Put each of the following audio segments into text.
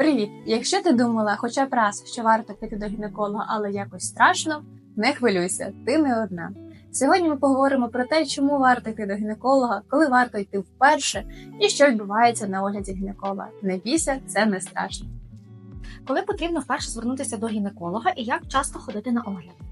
Привіт! Якщо ти думала хоча б раз, що варто піти до гінеколога, але якось страшно, не хвилюйся, ти не одна. Сьогодні ми поговоримо про те, чому варто йти до гінеколога, коли варто йти вперше, і що відбувається на огляді гінеколога. Не бійся, це не страшно. Коли потрібно вперше звернутися до гінеколога і як часто ходити на огляд?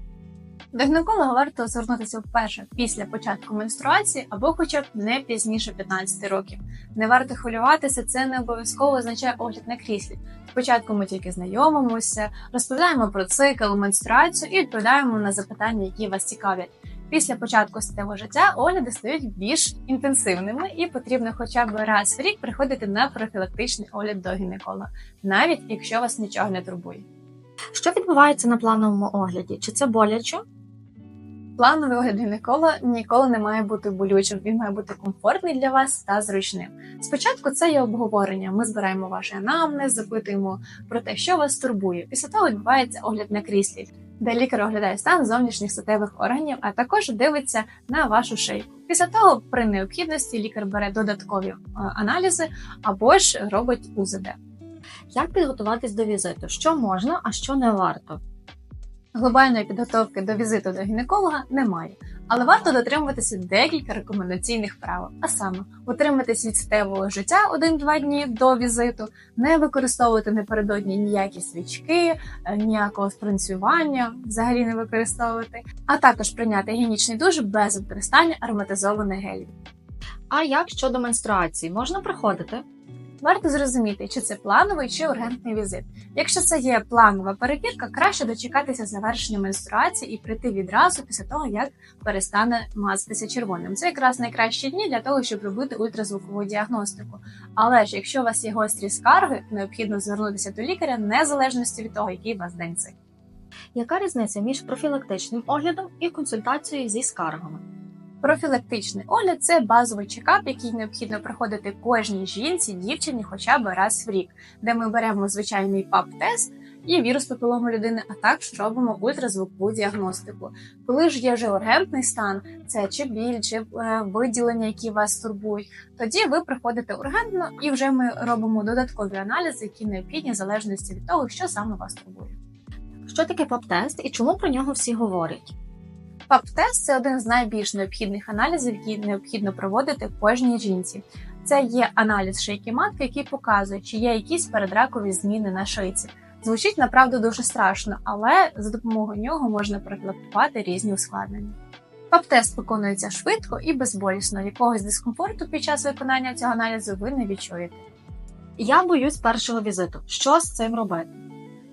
До гінеколога варто звернутися вперше після початку менструації або хоча б не пізніше 15 років. Не варто хвилюватися, це не обов'язково означає огляд на кріслі. Спочатку ми тільки знайомимося, розповідаємо про цикл, менструацію і відповідаємо на запитання, які вас цікавлять. Після початку статевого життя огляди стають більш інтенсивними, і потрібно хоча б раз в рік приходити на профілактичний огляд до гінеколога, навіть якщо вас нічого не турбує. Що відбувається на плановому огляді? Чи це боляче? Плановий огляд гінеколога ніколи не має бути болючим, він має бути комфортний для вас та зручним. Спочатку це є обговорення. Ми збираємо ваш анамнез, запитуємо про те, що вас турбує. Після того відбувається огляд на кріслі, де лікар оглядає стан зовнішніх статевих органів, а також дивиться на вашу шийку. Після того, при необхідності, лікар бере додаткові е, аналізи або ж робить УЗД. Як підготуватись до візиту? Що можна, а що не варто? Глобальної підготовки до візиту до гінеколога немає, але варто дотримуватися декілька рекомендаційних правил. А саме утриматись від статевого життя 1-2 дні до візиту, не використовувати напередодні ніякі свічки, е, ніякого спринцювання, взагалі не використовувати, а також прийняти гігієнічний душ без використання ароматизованих гелів. А як щодо менструації? Можна приходити? Варто зрозуміти, чи це плановий чи ургентний візит. Якщо це є планова перевірка, краще дочекатися завершення менструації і прийти відразу після того, як перестане мазатися червоним. Це якраз найкращі дні для того, щоб робити ультразвукову діагностику. Але ж якщо у вас є гострі скарги, необхідно звернутися до лікаря незалежності від того, який у вас день цикл. Яка різниця між профілактичним оглядом і консультацією зі скаргами? Профілактичний огляд це базовий чекап, який необхідно проходити кожній жінці, дівчині хоча б раз в рік, де ми беремо звичайний ПАП-тест і вірус папілому людини, а також робимо ультразвукову діагностику. Коли ж є вже ургентний стан, це чи біль, чи е, виділення, які вас турбують, тоді ви приходите ургентно і вже ми робимо додаткові аналізи, які необхідні в залежності від того, що саме вас турбує. Що таке ПАП-тест і чому про нього всі говорять? ПАП-тест це один з найбільш необхідних аналізів, які необхідно проводити кожній жінці. Це є аналіз шийки матки, який показує, чи є якісь передракові зміни на шийці. Звучить направду дуже страшно, але за допомогою нього можна профілактувати різні ускладнення. ПАП-тест виконується швидко і безболісно. Якогось дискомфорту під час виконання цього аналізу ви не відчуєте. Я боюсь першого візиту. Що з цим робити?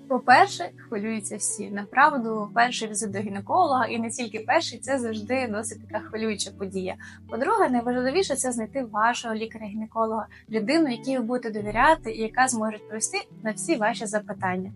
По-перше, хвилюються всі. Направду, перший візит до гінеколога, і не тільки перший, це завжди досить така хвилююча подія. По-друге, найважливіше це знайти вашого лікаря-гінеколога, людину, якій ви будете довіряти і яка зможе відповісти на всі ваші запитання.